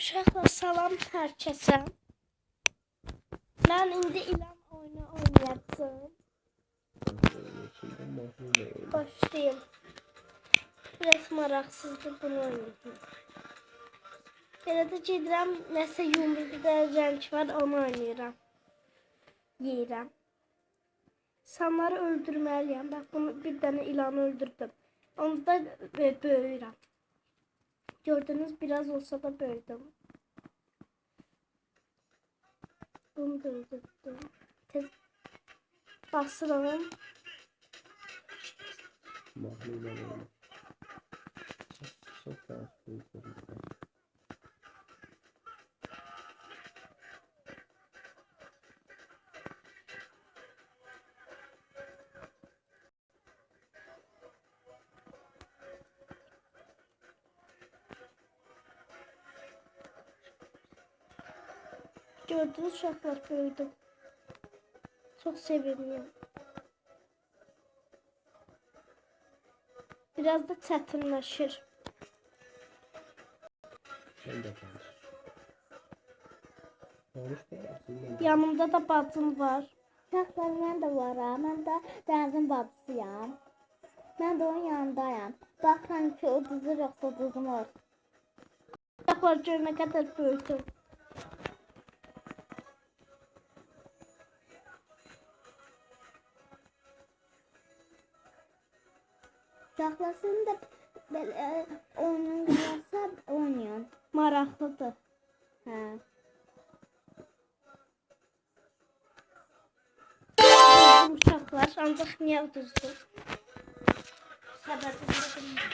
Uşaqlar salam hər kəsə. Mən indi ilan oyunu oynayacağım. Başlayayım. Biraz maraqsızdır bunu oynayayım. Belə də gedirəm, nəsə yumruqda rəng var, onu oynayıram. Yeyirəm. İnsanları öldürməliyəm. Bax, bunu bir dənə ilanı öldürdüm. Onu da bö- böyüyürəm. Gördünüz, biraz olsa da böyüdüm. Bunu da öldürdüm. Tez basıram. Çok Gördünüz uşaqlar böyüdüm. Çox sevindim. Biraz da. Sen de aslında. Yanımda da bacım var. Uşaqlar mən də varam. Mən də Dənizin bacısıyam. Mən də onun yanındayam. Baxın ki, o düzür yoxsa düzmür. Uşaqlar gör nə qədər böyüdüm. Uşaqlar sən də belə oyunun varsa oynayın. Maraqlıdır. Hə. Uşaqlar, ancaq niyə düzdüm? Səbəbi bilmirəm.